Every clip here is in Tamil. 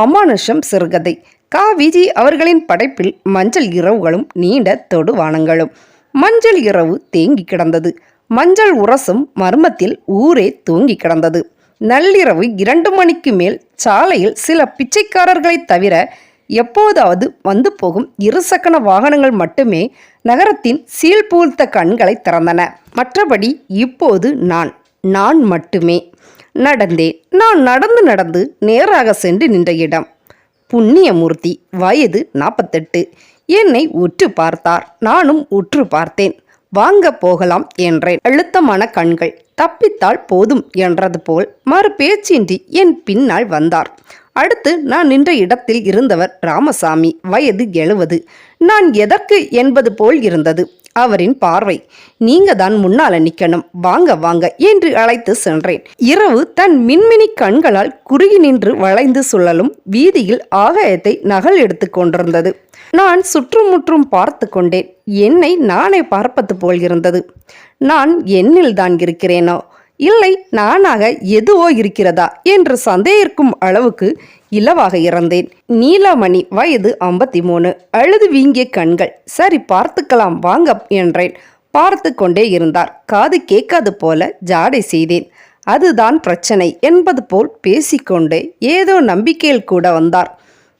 அமானுஷம் சிறுகதை. கா. விஜி அவர்களின் படைப்பில் மஞ்சள் இரவுகளும் நீண்ட தொடுவானங்களும். மஞ்சள் இரவு தேங்கி கிடந்தது. மஞ்சள் உரசும் மர்மத்தில் ஊரே தூங்கி கிடந்தது. நள்ளிரவு இரண்டு மணிக்கு மேல் சாலையில் சில பிச்சைக்காரர்களைத் தவிர எப்போதாவது வந்து போகும் இருசக்கர வாகனங்கள் மட்டுமே நகரத்தின் சீழ்பூழ்த்த கண்களை திறந்தன. மற்றபடி இப்போது நான் நான் மட்டுமே. நடந்தேன் நான் நடந்து நடந்து நேராக சென்று நின்ற இடம். புண்ணியமூர்த்தி வயது நாற்பத்தெட்டு என்னை உற்று பார்த்தார் நானும் உற்று பார்த்தேன். வாங்க போகலாம் என்றேன். அழுத்தமான கண்கள் தப்பித்தால் போதும் என்றது போல் மறு பேச்சின்றி என் பின்னால் வந்தார். அடுத்து நான் நின்ற இடத்தில் இருந்தவர் ராமசாமி வயது எழுவது. நான் எதற்கு என்பது போல் இருந்தது. அவரின் பார்வை நீங்க தான் முன்னால நிக்கணும். வாங்க வாங்க என்று அழைத்து சென்றேன். இரவு தன் மின்மினி கண்களால் குறுகி நின்று வளைந்து சுழலும் வீதியில் ஆகாயத்தை நகல் எடுத்து கொண்டிருந்தது. நான் சுற்றுமுற்றும் பார்த்து கொண்டேன். என்னை நானே பார்ப்பது போல் இருந்தது. நான் என்னில் தான் இருக்கிறேனோ? இல்லை நானாக எதுவோ இருக்கிறதா என்று சந்தேகிக்கும் அளவுக்கு இலவாக இறந்தேன். நீலாமணி வயது ஐம்பத்தி மூணு அழுது வீங்கிய கண்கள். சரி பார்த்துக்கலாம் வாங்க என்றேன். பார்த்து கொண்டே இருந்தார். காது கேட்காது போல ஜாடை செய்தேன். அதுதான் பிரச்சனை என்பது போல் பேசிக்கொண்டே ஏதோ நம்பிக்கையில் கூட வந்தார்.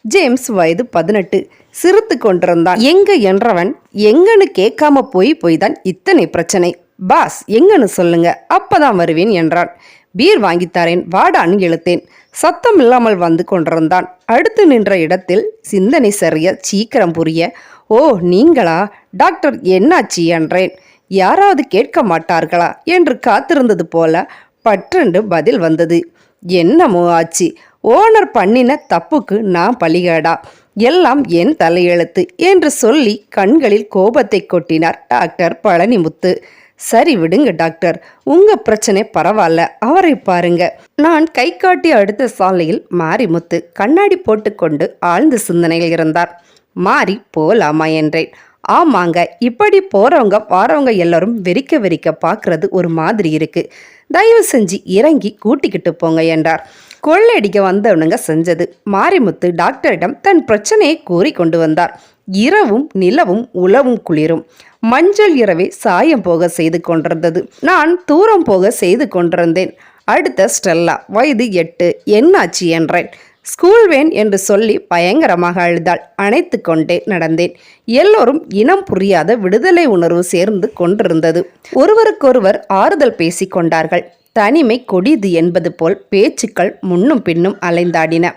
ஜேம்ஸ் வயது பதினெட்டு. சிரித்து கொண்டிருந்தான். எங்க என்றவன் எங்கன்னு கேட்காம போய் போய் தான் இத்தனை பிரச்சனை. பாஸ் எங்கன்னு சொல்லுங்க. அப்பதான் வருவேன் என்றான். பீர் வாங்கித்தரேன் வாடான்னு இழுத்தேன். சத்தம் இல்லாமல் வந்து கொண்டிருந்தான். அடுத்து நின்ற இடத்தில் சிந்தனை சரிய சீக்கிரம் புரிய ஓ நீங்களா? டாக்டர் என்னாச்சி? என்றேன். யாராவது கேட்க மாட்டார்களா? என்று காத்திருந்தது போல பற்றென்று பதில் வந்தது. என்னமோ ஆச்சு? ஓனர் பண்ணின தப்புக்கு நான் பலிகேடா எல்லாம் என் தலையெழுத்து என்று சொல்லி கண்களில் கோபத்தை கொட்டினார் டாக்டர் பழனிமுத்து. சரி விடுங்க டாக்டர். உங்க பிரச்சனை பரவாயில்ல அவரை பாருங்க. நான் கை காட்டி அடுத்த சாலையில் மாரிமுத்து கண்ணாடி போட்டுக்கொண்டு ஆழ்ந்த சிந்தனையில் இருந்தார். மாறி போலாமா என்றேன். ஆமாங்க இப்படி போறவங்க வாரவங்க எல்லாரும் வெறிக்க வெறிக்க பார்க்குறது ஒரு மாதிரி இருக்கு. தயவு செஞ்சு இறங்கி கூட்டிக்கிட்டு போங்க என்றார். கொள்ளையடிக்க வந்தவனுங்க செஞ்சது. மாரிமுத்து டாக்டரிடம் தன் பிரச்சனையை கூறி கொண்டு வந்தார். இரவும் நிலவும் உலவும் குளிரும். மஞ்சள் இரவே சாயம் போக செய்து கொண்டிருந்தது. நான் தூரம் போக செய்து கொண்டிருந்தேன். அடுத்த ஸ்டெல்லா வயது எட்டு என்னாச்சு என்றேன். ஸ்கூல் வேன் என்று சொல்லி பயங்கரமாக அழுதாள். அணைத்து கொண்டே நடந்தேன். எல்லோரும் இனம் புரியாத விடுதலை உணர்வு சேர்ந்து கொண்டிருந்தது. ஒருவருக்கொருவர் ஆறுதல் பேசிக் கொண்டார்கள். தனிமை கொடிது என்பது போல் பேச்சுக்கள் முன்னும் பின்னும் அலைந்தாடின.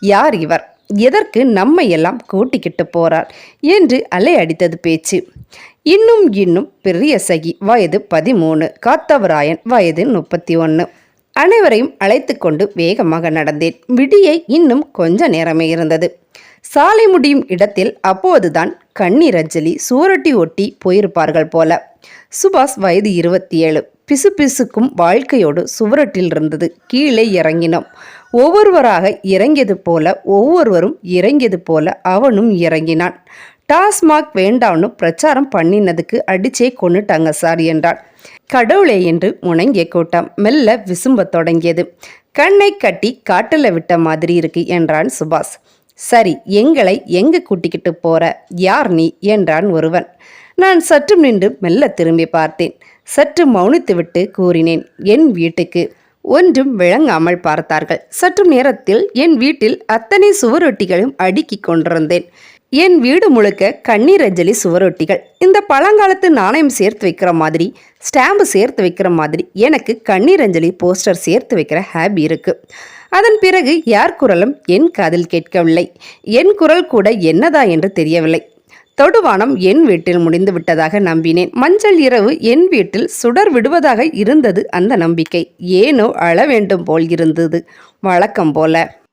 யார் இவர்? எதற்கு நம்மை எல்லாம் கூட்டிக்கிட்டு போறார்? என்று அலையடித்தது பேச்சு. இன்னும் இன்னும் பெரிய சகி வயது பதிமூணு காத்தவராயன் வயது முப்பத்தி ஒன்று அனைவரையும் அழைத்து கொண்டு வேகமாக நடந்தேன். விடியை இன்னும் கொஞ்ச நேரமே இருந்தது. சாலை முடியும் இடத்தில் அப்போதுதான் கண்ணீர் அஞ்சலி சூரட்டி ஒட்டி போயிருப்பார்கள் போல. சுபாஷ் வயது இருபத்தி ஏழு பிசு பிசுக்கும் வாழ்க்கையோடு சுவரட்டில் இருந்தது. கீழே இறங்கினோம். ஒவ்வொருவராக இறங்கியது போல ஒவ்வொருவரும் இறங்கியது போல அவனும் இறங்கினான். டாஸ்மாக் வேண்டாம்னு பிரச்சாரம் பண்ணினதுக்கு அடிச்சே கொன்னுட்டாங்க சார் என்றாள். கடவுளே என்று முணங்கிய கூட்டம் மெல்ல விசும்பத் தொடங்கியது. கண்ணை கட்டி காட்டில் விட்ட மாதிரி இருக்கு என்றான் சுபாஷ். சரி எங்களை எங்க கூட்டிக்கிட்டு போற? யார் நீ? என்றான் ஒருவன். நான் சற்று நின்று மெல்ல திரும்பி பார்த்தேன். சற்று மௌனித்துவிட்டு கூறினேன் என் வீட்டுக்கு. ஒன்றும் விளங்காமல் பார்த்தார்கள். சற்று நேரத்தில் என் வீட்டில் அத்தனை சுவரொட்டிகளும் அடுக்கிக் கொண்டிருந்தேன். என் வீடு முழுக்க கண்ணீர் அஞ்சலி சுவரொட்டிகள். இந்த பழங்காலத்து நாணயம் சேர்த்து வைக்கிற மாதிரி ஸ்டாம்பு சேர்த்து வைக்கிற மாதிரி எனக்கு கண்ணீர் அஞ்சலி போஸ்டர் சேர்த்து வைக்கிற ஹேபி இருக்குது அதன் பிறகு யார் குரலும் என் காதில் கேட்கவில்லை. என் குரல் கூட என்னதா என்று தெரியவில்லை. தொடுவானம் என் வீட்டில் முடிந்து விட்டதாக நம்பினேன். மஞ்சள் இரவு என் வீட்டில் சுடர் விடுவதாக இருந்தது அந்த நம்பிக்கை. ஏனோ அழ வேண்டும் போல் இருந்தது. வழக்கம் போல.